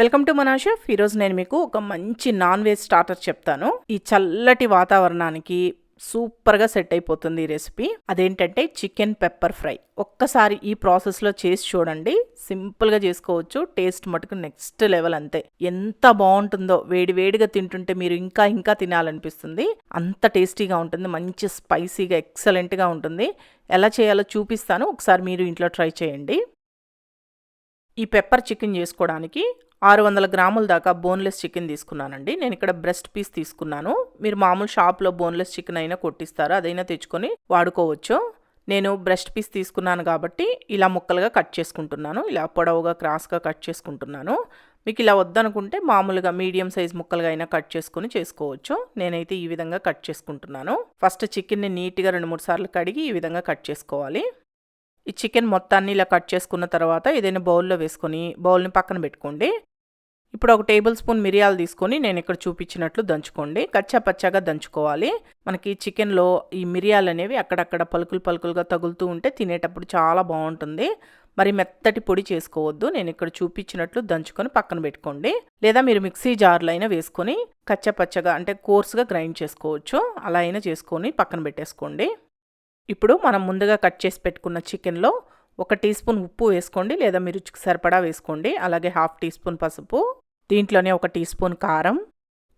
Welcome to మనాషెఫ్ ఈరోజు నేను మీకు ఒక మంచి నాన్ వెజ్ స్టార్టర్ చెప్తాను. ఈ చల్లటి వాతావరణానికి సూపర్గా సెట్ అయిపోతుంది ఈ రెసిపీ. అదేంటంటే చికెన్ పెప్పర్ ఫ్రై. ఒక్కసారి ఈ ప్రాసెస్లో చేసి చూడండి. సింపుల్గా చేసుకోవచ్చు. టేస్ట్ మటుకు నెక్స్ట్ లెవెల్ అంతే. ఎంత బాగుంటుందో వేడి వేడిగా తింటుంటే మీరు ఇంకా ఇంకా తినాలనిపిస్తుంది. అంత టేస్టీగా ఉంటుంది. మంచి స్పైసీగా ఎక్సలెంట్గా ఉంటుంది. ఎలా చేయాలో చూపిస్తాను. ఒకసారి మీరు ఇంట్లో ట్రై చేయండి. ఈ పెప్పర్ చికెన్ చేసుకోవడానికి ఆరు వందల గ్రాముల దాకా బోన్లెస్ చికెన్ తీసుకున్నానండి. నేను ఇక్కడ బ్రెస్ట్ పీస్ తీసుకున్నాను. మీరు మామూలు షాప్లో బోన్లెస్ చికెన్ అయినా కొట్టిస్తారు? అదైనా తెచ్చుకొని వాడుకోవచ్చు. నేను బ్రెస్ట్ పీస్ తీసుకున్నాను కాబట్టి ఇలా ముక్కలుగా కట్ చేసుకుంటున్నాను. ఇలా పొడవుగా క్రాస్గా కట్ చేసుకుంటున్నాను. మీకు ఇలా వద్దనుకుంటే మామూలుగా మీడియం సైజ్ ముక్కలుగా అయినా కట్ చేసుకొని చేసుకోవచ్చు. నేనైతే ఈ విధంగా కట్ చేసుకుంటున్నాను. ఫస్ట్ చికెన్ని నీట్గా రెండు మూడు సార్లు కడిగి ఈ విధంగా కట్ చేసుకోవాలి. ఈ చికెన్ మొత్తాన్ని ఇలా కట్ చేసుకున్న తర్వాత ఏదైనా బౌల్లో వేసుకొని బౌల్ని పక్కన పెట్టుకోండి. ఇప్పుడు ఒక టేబుల్ స్పూన్ మిరియాలు తీసుకొని నేను ఇక్కడ చూపించినట్లు దంచుకోండి. కచ్చా పచ్చాగా దంచుకోవాలి. మనకి చికెన్లో ఈ మిరియాలు అనేవి అక్కడక్కడ పలుకులు పలుకులుగా తగులుతూ ఉంటే తినేటప్పుడు చాలా బాగుంటుంది. మరి మెత్తటి పొడి చేసుకోవద్దు. నేను ఇక్కడ చూపించినట్లు దంచుకొని పక్కన పెట్టుకోండి. లేదా మీరు మిక్సీ జార్లో అయినా వేసుకొని కచ్చపచ్చగా అంటే కోర్స్గా గ్రైండ్ చేసుకోవచ్చు. అలా అయినా చేసుకొని పక్కన పెట్టేసుకోండి. ఇప్పుడు మనం ముందుగా కట్ చేసి పెట్టుకున్న చికెన్లో ఒక టీ స్పూన్ ఉప్పు వేసుకోండి లేదా మీ రుచికి సరిపడా వేసుకోండి. అలాగే హాఫ్ టీ స్పూన్ పసుపు దీంట్లోనే ఒక టీ స్పూన్ కారం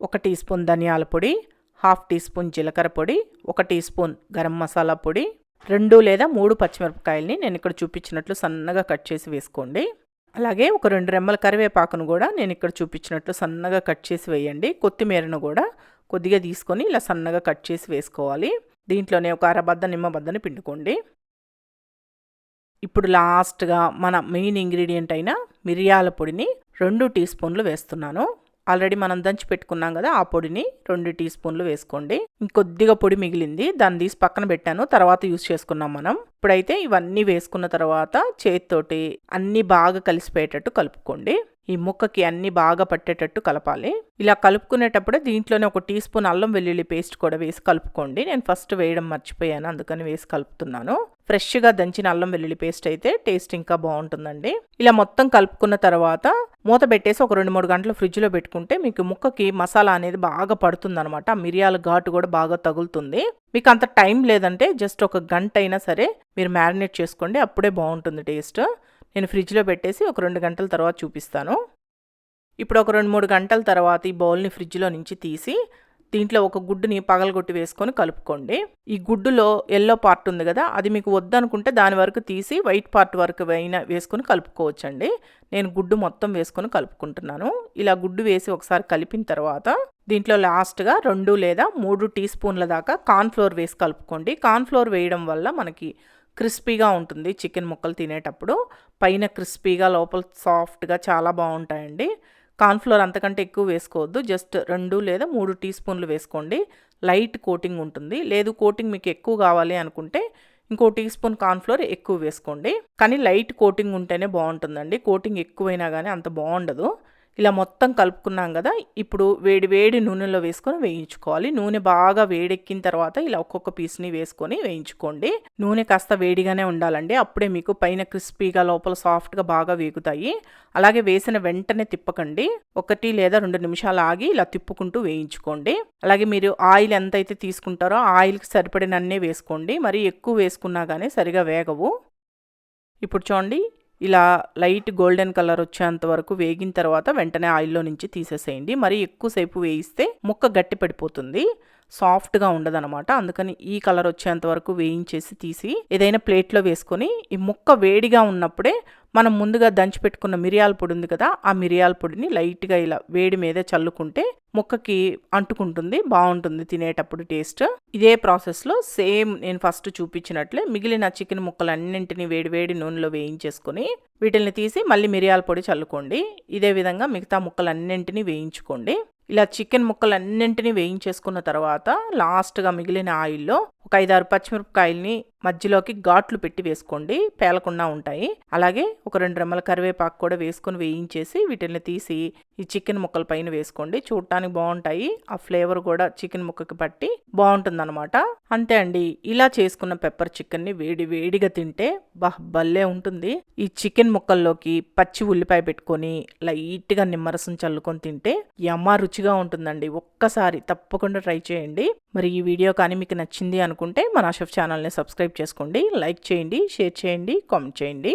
ఒక టీ స్పూన్ ధనియాల పొడి హాఫ్ టీ స్పూన్ జీలకర్ర పొడి ఒక టీ స్పూన్ గరం మసాలా పొడి రెండు లేదా మూడు పచ్చిమిరపకాయల్ని నేను ఇక్కడ చూపించినట్లు సన్నగా కట్ చేసి వేసుకోండి. అలాగే ఒక రెండు రెమ్మల కరివేపాకును కూడా నేను ఇక్కడ చూపించినట్లు సన్నగా కట్ చేసి వేయండి. కొత్తిమీరను కూడా కొద్దిగా తీసుకొని ఇలా సన్నగా కట్ చేసి వేసుకోవాలి. దీంట్లోనే ఒక అరబద్ద నిమ్మబద్దని పిండుకోండి. ఇప్పుడు లాస్ట్గా మన మెయిన్ ఇంగ్రీడియంట్ అయిన మిరియాల పొడిని రెండు టీ స్పూన్లు వేస్తున్నాను. ఆల్రెడీ మనం దంచి పెట్టుకున్నాం కదా ఆ పొడిని రెండు టీ స్పూన్లు వేసుకోండి. ఇంకొద్దిగా పొడి మిగిలింది దాన్ని తీసి పక్కన పెట్టాను తర్వాత యూస్ చేసుకున్నాం మనం. ఇప్పుడైతే ఇవన్నీ వేసుకున్న తర్వాత చేతితోటి అన్నీ బాగా కలిసిపోయేటట్టు కలుపుకోండి. ఈ ముక్కకి అన్నీ బాగా పట్టేటట్టు కలపాలి. ఇలా కలుపుకునేటప్పుడే దీంట్లోనే ఒక టీ స్పూన్ అల్లం వెల్లుల్లి పేస్ట్ కూడా వేసి కలుపుకోండి. నేను ఫస్ట్ వేయడం మర్చిపోయాను అందుకని వేసి కలుపుతున్నాను. ఫ్రెష్గా దంచిన అల్లం వెల్లుల్లి పేస్ట్ అయితే టేస్ట్ ఇంకా బాగుంటుందండి. ఇలా మొత్తం కలుపుకున్న తర్వాత మూత పెట్టేసి ఒక రెండు మూడు గంటలు ఫ్రిడ్జ్లో పెట్టుకుంటే మీకు ముక్కకి మసాలా అనేది బాగా పడుతుందనమాట మిరియాల ఘాటు కూడా బాగా తగులుతుంది. మీకు అంత టైం లేదంటే జస్ట్ ఒక గంట అయినా సరే మీరు మ్యారినేట్ చేసుకోండి అప్పుడే బాగుంటుంది టేస్ట్. నేను ఫ్రిడ్జ్లో పెట్టేసి ఒక రెండు గంటల తర్వాత చూపిస్తాను. ఇప్పుడు ఒక రెండు మూడు గంటల తర్వాత ఈ బౌల్ని ఫ్రిడ్జ్లో నుంచి తీసి దీంట్లో ఒక గుడ్డుని పగలగొట్టి వేసుకొని కలుపుకోండి. ఈ గుడ్డులో ఎల్లో పార్ట్ ఉంది కదా అది మీకు వద్దనుకుంటే దాని వరకు తీసి వైట్ పార్ట్ వరకు అయినా వేసుకొని కలుపుకోవచ్చండి. నేను గుడ్డు మొత్తం వేసుకొని కలుపుకుంటున్నాను. ఇలా గుడ్డు వేసి ఒకసారి కలిపిన తర్వాత దీంట్లో లాస్ట్గా రెండు లేదా మూడు టీ స్పూన్ల దాకా కార్న్ఫ్లోర్ వేసి కలుపుకోండి. కార్న్ఫ్లోర్ వేయడం వల్ల మనకి క్రిస్పీగా ఉంటుంది. చికెన్ ముక్కలు తినేటప్పుడు పైన క్రిస్పీగా లోపల సాఫ్ట్గా చాలా బాగుంటాయండి. కార్న్ఫ్లోర్ అంతకంటే ఎక్కువ వేసుకోవద్దు. జస్ట్ రెండు లేదా మూడు టీ స్పూన్లు వేసుకోండి. లైట్ కోటింగ్ ఉంటుంది. లేదు కోటింగ్ మీకు ఎక్కువ కావాలి అనుకుంటే ఇంకో టీ స్పూన్ కార్న్ఫ్లోర్ ఎక్కువ వేసుకోండి. కానీ లైట్ కోటింగ్ ఉంటేనే బాగుంటుందండి. కోటింగ్ ఎక్కువైనా కానీ అంత బాగుండదు. ఇలా మొత్తం కలుపుకున్నాం కదా ఇప్పుడు వేడి వేడి నూనెలో వేసుకొని వేయించుకోవాలి. నూనె బాగా వేడెక్కిన తర్వాత ఇలా ఒక్కొక్క పీస్ని వేసుకొని వేయించుకోండి. నూనె కాస్త వేడిగానే ఉండాలండి. అప్పుడే మీకు పైన క్రిస్పీగా లోపల సాఫ్ట్గా బాగా వేగుతాయి. అలాగే వేసిన వెంటనే తిప్పకండి. ఒకటి లేదా రెండు నిమిషాలు ఆగి ఇలా తిప్పుకుంటూ వేయించుకోండి. అలాగే మీరు ఆయిల్ ఎంత అయితే తీసుకుంటారో ఆయిల్కి సరిపడినన్నే వేసుకోండి. మరి ఎక్కువ వేసుకున్నా కానీ సరిగా వేగవు. ఇప్పుడు చూడండి ఇలా లైట్ గోల్డెన్ కలర్ వచ్చేంత వరకు వేగిన తర్వాత వెంటనే ఆయిల్లో నుంచి తీసేసేయండి. మరి ఎక్కువసేపు వేయిస్తే ముక్క గట్టి పడిపోతుంది. సాఫ్ట్గా ఉండదనమాట. అందుకని ఈ కలర్ వచ్చేంత వరకు వేయించేసి తీసి ఏదైనా ప్లేట్లో వేసుకొని ఈ ముక్క వేడిగా ఉన్నప్పుడే మనం ముందుగా దంచి పెట్టుకున్న మిరియాల పొడి ఉంది కదా ఆ మిరియాల పొడిని లైట్గా ఇలా వేడి మీద చల్లుకుంటే ముక్కకి అంటుకుంటుంది బాగుంటుంది తినేటప్పుడు టేస్ట్. ఇదే ప్రాసెస్లో సేమ్ నేను ఫస్ట్ చూపించినట్లే మిగిలిన చికెన్ ముక్కలన్నింటినీ వేడి వేడి నూనెలో వేయించేసుకొని వీటిని తీసి మళ్ళీ మిరియాల పొడి చల్లుకోండి. ఇదే విధంగా మిగతా ముక్కలన్నింటినీ వేయించుకోండి. ఇలా చికెన్ ముక్కలన్నింటినీ వేయించేసుకున్న తర్వాత లాస్ట్గా మిగిలిన ఆయిల్లో ఒక ఐదారు పచ్చిమిరపకాయల్ని మధ్యలోకి ఘాట్లు పెట్టి వేసుకోండి. పేలకుండా ఉంటాయి. అలాగే ఒక రెండు రెమ్మల కరివేపాకు కూడా వేసుకొని వేయించేసి వీటిని తీసి ఈ చికెన్ ముక్కల పైన వేసుకోండి. చూడటానికి బాగుంటాయి. ఆ ఫ్లేవర్ కూడా చికెన్ ముక్కకి పట్టి బాగుంటుందన్నమాట. అంతే అండి. ఇలా చేసుకున్న పెప్పర్ చికెన్ని వేడి వేడిగా తింటే బహ్ భలే ఉంటుంది. ఈ చికెన్ ముక్కల్లోకి పచ్చి ఉల్లిపాయ పెట్టుకొని లైట్గా నిమ్మరసం చల్లుకొని తింటే యమ్మ రుచిగా ఉంటుందండి. ఒక్కసారి తప్పకుండా ట్రై చేయండి. మరి ఈ వీడియో కానీ మీకు నచ్చింది అనుకుంటే మన అషఫ్ ఛానల్ని సబ్స్క్రైబ్ సబ్స్క్రైబ్ చేసుకోండి లైక్ చేయండి షేర్ చేయండి కామెంట్ చేయండి.